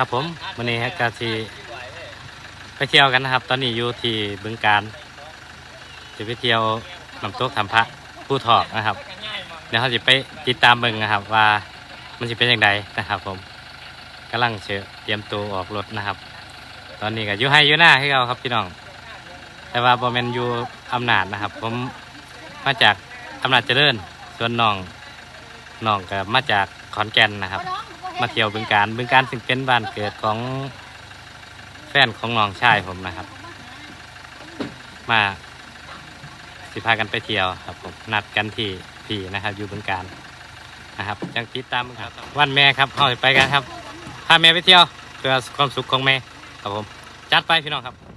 ครับผมวันนี้ฮะกาซีไปเที่ยวกันนะครับ ตอนนี้อยู่ที่บึงการจะไปเที่ยวน้ำตกทำพระผู้ถอกนะครับ เดี๋ยวเขาจะไปติดตามเบิ่งนะครับ ว่ามันจะเป็นอย่างไรนะครับ ผมกำลังเชื่อเตรียมตัวออกรถนะครับ ตอนนี้ก็อยู่ให้อยู่หน้าให้เราครับพี่น้อง แต่ว่าบอมเมนอยู่อำนาจนะครับ ผมมาจากอำนาจเจริญส่วนน้องน้องก็มาจากขอนแก่นนะครับ มาเที่ยวบึงการบึงการซึ่งเป็นบ้านเกิดของแฟนของน้องชายผมนะครับ มาสิพากันไปเที่ยวครับผมนัดกันที่พี่นะครับ อยู่บึงการนะครับยังติดตามครับ วันแม่ครับเข้าไปกันครับพาแม่ไปเที่ยวเพื่อความสุขของแม่ครับผมจัดไปพี่น้องครับ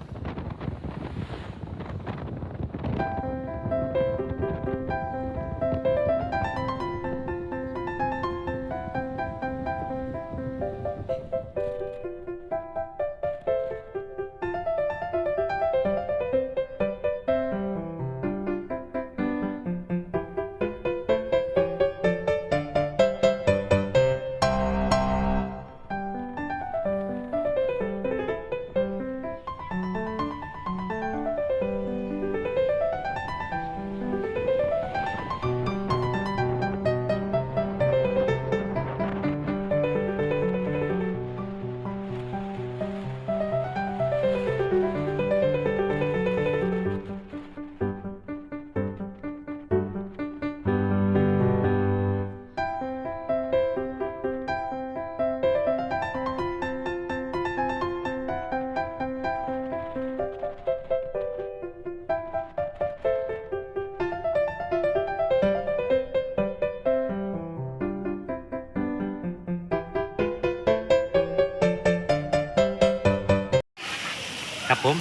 ผม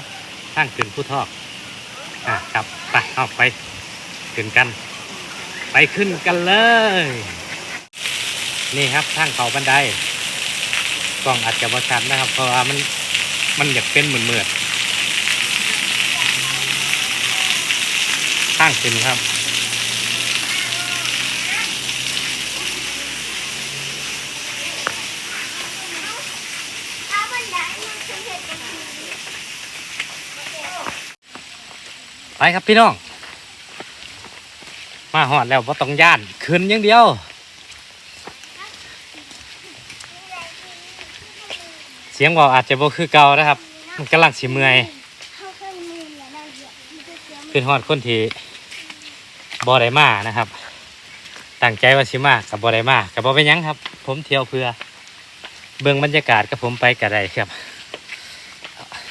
ทางขึ้นผู้ทอกอะครับไปเอาไปขึ้นกัน ไปขึ้นกันเลย นี่ครับทางเขาบันไดกล้องอาจจะบ่ชัดนะครับ เพราะว่ามันมันอยากเป็นเหมือนเมือดทางขึ้นครับ ไปครับพี่น้อง มาหอดแล้วว่าต้องย่านขึ้นอย่างเดียวเสียงบอกอาจจะบ่คือเก่านะครับ มันกำลังสิเมื่อยขึ้นหอดคนที่บ่ไดมานะครับตั้งใจว่าสิมากับบ่ไดมากับบ่เป็นหยังครับ ผมเที่ยวเพื่อ เบิ่งบรรยากาศกับผมไปกับไดครับ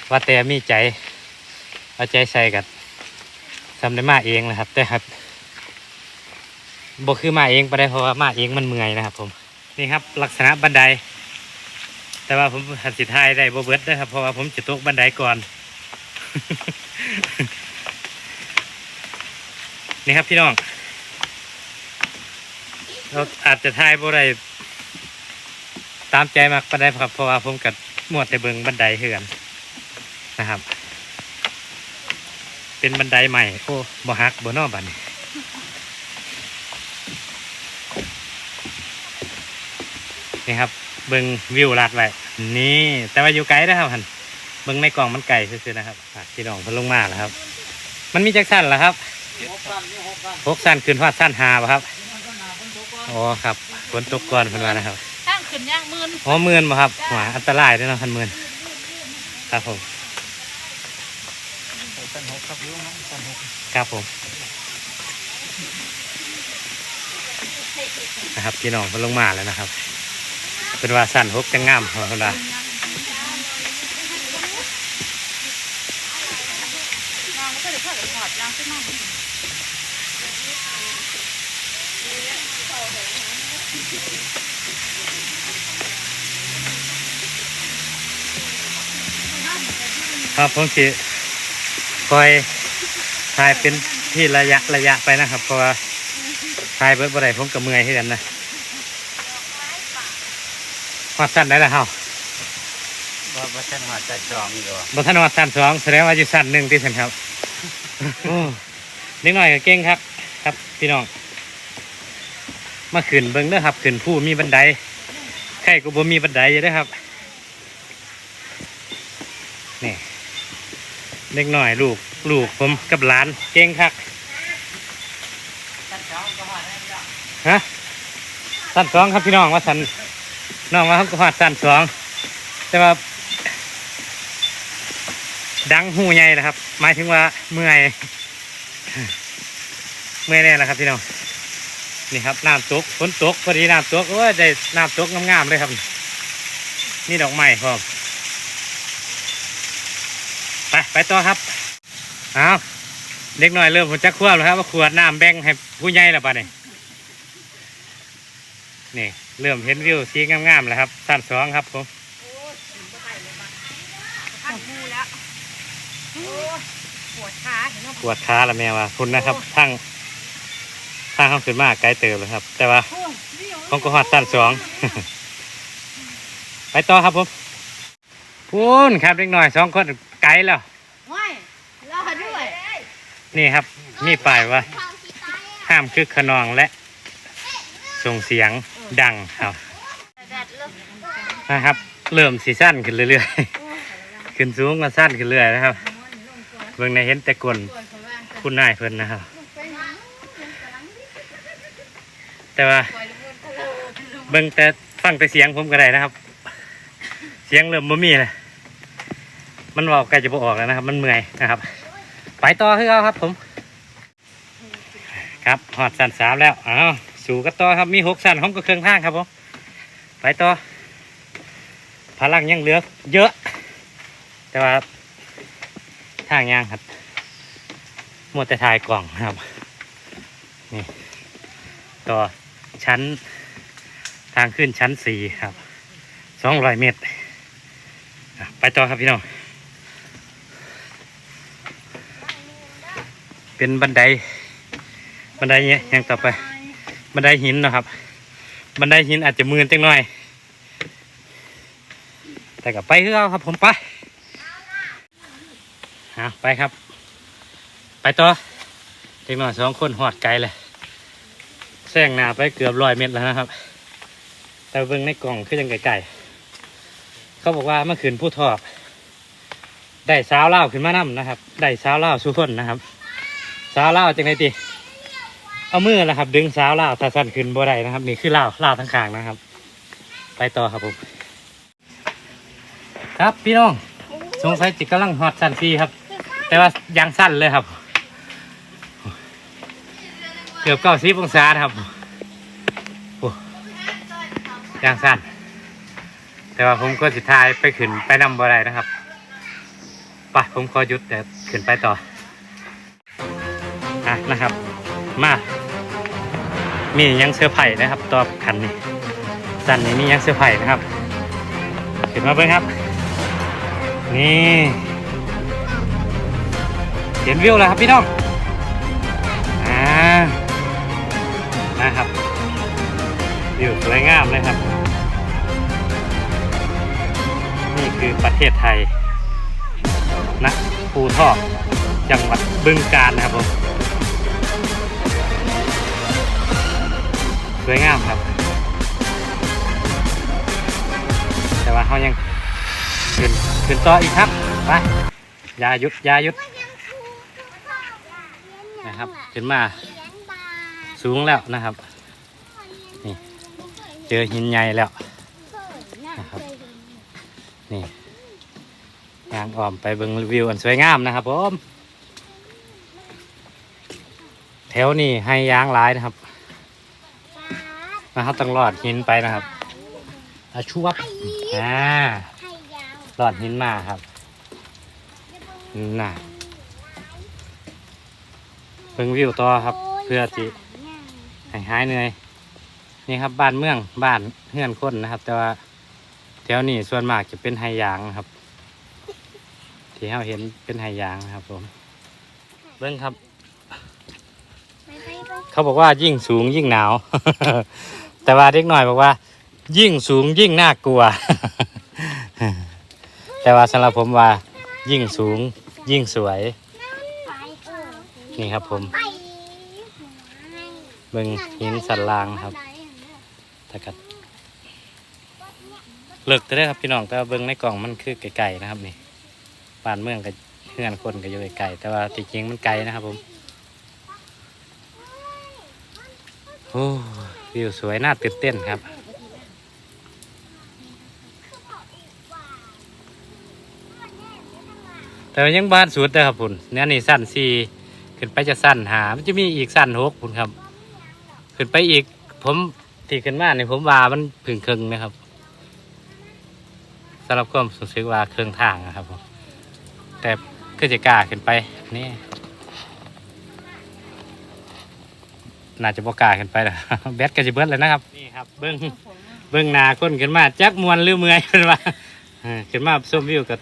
ว่าแต่มีใจเอาใจใส่กับ ทำได้มาเองนะครับ แต่ครับบคือมาเองไปได้เพราะว่ามาเองมันเมื่อยนะครับ ผมนี่ครับ ลักษณะบันได แต่ว่าผมหันสิทายได้บ่เบิดนะครับเพราะว่าผมจะตกบันไดก่อน นี่ครับพี่น้อง เราอาจจะทายบ่ได้ตามใจมากบันไดครับเพราะว่าผมกัดมวดแต่เบิงบันไดเฮือนนะครับ เป็นบันไดใหม่โอ้บ่ฮักบ่นอบัดนนี่ครับ เบิ่งวิวลาดไว้นี่ แต่ว่าอยู่ไกลนะครับหันเบิ่งในกล่องมันไกลซื่อๆนะครับอะพี่น้องเพิ่นลงมาแล้วครับ มันมีจักสั้นเหรอครับหกสั้นขึ้นฮอดสั้นหาบ่ครับอ๋อครับฝนตกก่อนเพิ่นว่านะครับข้างขึ้นย่างมืนอ๋อหมื่นบ่ครับหวาอันตรายเด้วยเนาะพันหมื่นครับผม สันหกครับลุงนะสันหกครับผมนะครับพี่น้องเพิ่นลงมาแล้วนะครับ เป็นว่าสั้นหกจะงามของเรายางก็จะเพิ่างขึ้นมาครับผมสิ คอยถ่ายเป็นที่ระยะระยะไปนะครับ เพราะว่าถ่ายเบิดบ่ได้ผมกับเมื่อยให้กันนะฮอดสั้นได้แล้วเฮาว่าว่าสั้นหัวใจจอมอยู่บ่ทันฮอดสั้นสองแสดงว่าอยู่สั้นหนึ่งที่สันครับโอ้นิดหน่อยก็เก่งครับ ครับพี่น้องมาขึ้นเบิ่งเด้อครับขึ้นผู้มีบันไดใครก็บ่มีบันไดอยู่เด้อครับ เล็กหน่อยลูกลูกผมกับหลานเก่งคักฮะสั้นสองครับพี่น้องว่าสันน้องว่าเขาก็หอดสั้นสองแต่ว่าดังหูใหญ่นะครับ หมายถึงว่าเมื่อยเมื่อยแน่แล้วครับพี่น้องนี่ครับน้ำตกฝนตกพอดีน้ำตกโอ้ยได้น้ำตกงามๆเลยครับ นี่ดอกไม้พร้อม ไปไปต่อครับเอาเด็กน้อยเริ่มผมจะควบแล้วครับว่าขวดน้ำแบ่งให้ผู้ใหญ่แล้วป่ะนี่นี่ เริ่มเห็นวิวสีงามๆแล้วครับสั้นสองครับผมพันหูแล้วโอ้ยปวดขาเห็นไหมปวดขาละแม่ว่าคุณนะครับทั้งทั้งข้ามขึ้นมาไกลเติบเลยครับ แต่ว่าโอ้ยเดี๋ยวผมก็หอดสั้นสองไปต่อครับผมพูนครับเล็กน้อยสองคนไกลแล้วว้ายรอด้วย นี่ครับ นี่ป้ายว่า ห้ามคึกขนองและ ส่งเสียงดังครับนะครับ เริ่มสีสั้นขึ้นเรื่อยๆ ขึ้นสูงมาสั้นขึ้นเรื่อยนะครับ เบิ่งในเห็นแต่กลนคุณนายเพิ่นนะครับ แต่ว่า เบิ่งแต่ฟังแต่เสียงผมก็ได้นะครับ เสียงเริ่มบ่มีเลยมันบอกใกล้จะบ่ออกแล้วนะครับ มันเมื่อยนะครับ ไปต่อคือเอาครับผม ครับหอดสันสามแล้วอ้าวสู่กันต่อครับมีหกสันห้องก็เครื่องทางครับผมไปต่อพลังยังเหลือเยอะ แต่ว่าทางยางครับหมดแต่ถ่ายกล่องครับนี่ต่อชั้นทางขึ้นชั้นสี่ครับสองร้อยเมตร ไปต่อครับพี่น้อง เป็นบันได บันไดเนี้ยยังต่อไป บันไดหินนะครับ บันไดหินอาจจะมืนจังหน่อย แต่กับไปคือเอาครับผมไปฮะไปครับ ไปต่อเด็กน้อยสองคนหอดไกลเลยแซงหนาไปเกือบร้อยเมตรแล้วนะครับ แต่เบิ่งในกล่องคือยังไกลๆเขาบอกว่าเมื่อคืนผู้ทอบได้สาวเล่าขึ้นมานํนะครับ ได้สาวเล่าสุคนนะครับ สาวล่าวจังไงตีเอามือนะครับ ดึงสาวล่าวถ้าสั้นขึ้นบ่ได้นะครับ นี่คือเล่าวล่าวทั้งข้างนะครับ ไปต่อครับผม ครับพี่น้อง สงสัยจิตกำลังฮอตสั้นซีครับ แต่ว่ายังสั้นเลยครับ เกือบเก้าสิบองศานะครับโอ้ยังสั้น แต่ว่าผมก็สิทายไปขึ้นไปนำบ่ได้นะครับไปผมขอหยุดแต่ขึ้นไปต่อ นะครับ มามียังเสื้อไผ่นะครับตอบขันนี้สั้นนี้มียังเสื้อไผ่นะครับขึ้นมาเบิ่งครับ นี่เห็นวิวแล้วครับพี่น้องอ่านะครับวิวสวยงามเลยครับ นี่คือประเทศไทยนะภูทอกจังหวัดบึงกาฬนะครับผม วยงามครับ แต่ว่าเขายังขึ้นขึ้นต่ออีกครับไปยาหยุดยาหยุดนะครับขึ้นมาสูงแล้วนะครับนี่เจอหินใหญ่แล้วนะครับนี่ยางอ้อมไปเบิ่งวิวอันสวยงามนะครับผมแถวนี้ให้ยางหลายนะครับ นะครับต้องรอดหินไปนะครับอาชุบอ่าหลอดหินมาครับน่ะเพิ่งวิวต่อครับ เพื่อที่ให้หายเหนื่อยนี่ครับบ้านเมืองบ้านเฮือนคนนะครับ แต่ว่าแถวนี้ส่วนมากจะเป็นไฮยางครับ ที่เราเห็นเป็นไฮยางนะครับ ผมเบิ้งครับ เขาบอกว่ายิ่งสูงยิ่งหนาว แต่ว่าเด็กหน่อยบอกว่า ยิ่งสูงยิ่งน่ากลัว แต่ว่าสำหรับผมว่า ยิ่งสูงยิ่งสวย นี่ครับผม เบิ่งหินสันลางครับต่กัดเลิกแต่ได้ครับพี่น้องแต่ว่าเบิ่งในกล่องมันคือไก่ๆนะครับนี่บ้านเมืองกับเฮือนคนก็อยู่ไกลแต่ว่าจริงมันไกลนะครับผม โอ้ วิวสวยน่าตื่นเต้นครับ แต่ยังบ้านสุดนะครับคุณเนี่ยนี่สั้นสี่ขึ้นไปจะสั้นหามันจะมีอีกสั้นหกคุณครับ ขึ้นไปอีกผมที่ขึ้นมาเนี่ยผมว่ามันผึ่งครึ่งนะครับสำหรับความรู้สึกว่าเครื่องทางนะครับผมแต่ก็จะกล้าขึ้นไปนี่ น่าจะบ่กล้าขึ้นไปแล้ว แบตก็จะเบิดเลยนะครับนี่ครับเบิ้งเบิ้งหนาคนขึ้นมาจักมวนหรือเมื่อยขึ้นมาเออขึ้นมาชมวิวกับ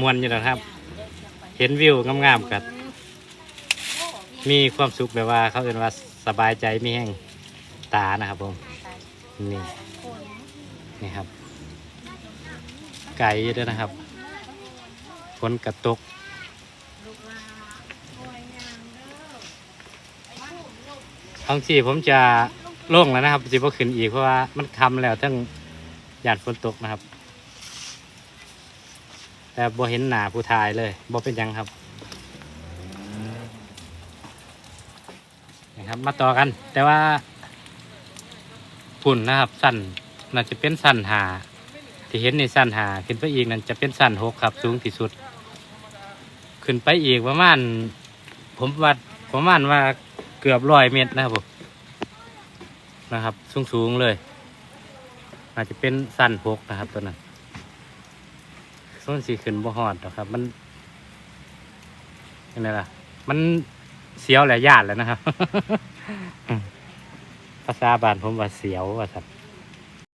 มวนอยู่นะครับ เห็นวิวงามๆกับมีความสุขแบบว่าเขาเรียกว่าสบายใจมีแห้งตานะครับผมนี่นี่ครับ ไก่ด้วยนะครับฝนกระตก ท้องที่ผมจะโล่งแล้วนะครับจะพอขึ้นอีกเพราะว่ามันคำแล้วทั้งหยาดฝนตกนะครับ แต่บ่เห็นหนาผู้ทายเลยบ่เป็นยังครับนะครับ มาต่อกัน แต่ว่าฝุ่นนะครับสั้นน่าจะเป็นสั้นหาที่เห็นในสั้นหาขึ้นไปอีกนั่นจะเป็นสั้นหกครับ สูงที่สุด ขึ้นไปอีกประมาณผมวัดประมาณว่า เกือบร้อยเมตรนะครับผมนะครับสูงสูงๆเลย อาจจะเป็นสันพกนะครับตัวนั้นส้นสีขึ้นบ่หอดนะครับ มันยังไงล่ะ มันเสียวแหละญาติแล้วนะครับ ภาษาบ้านผมว่าเสียวว่าสัตว์